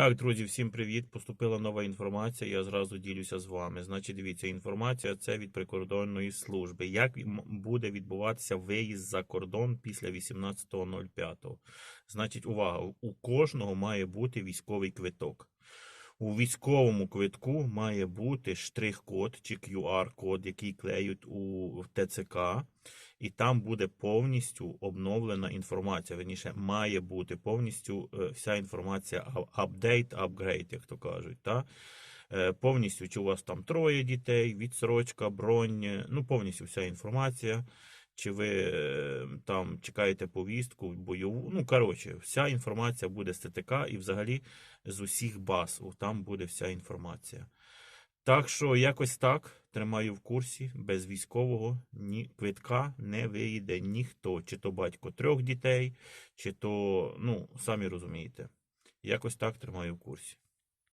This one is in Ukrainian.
Так, друзі, всім привіт. Поступила нова інформація. Я зразу ділюся з вами. Значить, дивіться, інформація це від прикордонної служби. Як буде відбуватися виїзд за кордон після 18.05? Значить, увага, у кожного має бути військовий квиток. У військовому квитку має бути штрих-код чи QR-код, який клеють у ТЦК, і там буде повністю обновлена інформація. Верніше, має бути повністю е, вся інформація апдейт, апгрейд, як то кажуть. Та? Е, Повністю, чи у вас там троє дітей, відсрочка, бронь, е, ну повністю вся інформація. Чи ви е, там чекаєте повістку, бойову. Ну, коротше, вся інформація буде з ТТК і взагалі з усіх баз. Там буде вся інформація. Так що якось так тримаю в курсі, без військового ні квитка не виїде ніхто, чи то батько трьох дітей, чи то, ну, самі розумієте. Якось так тримаю в курсі.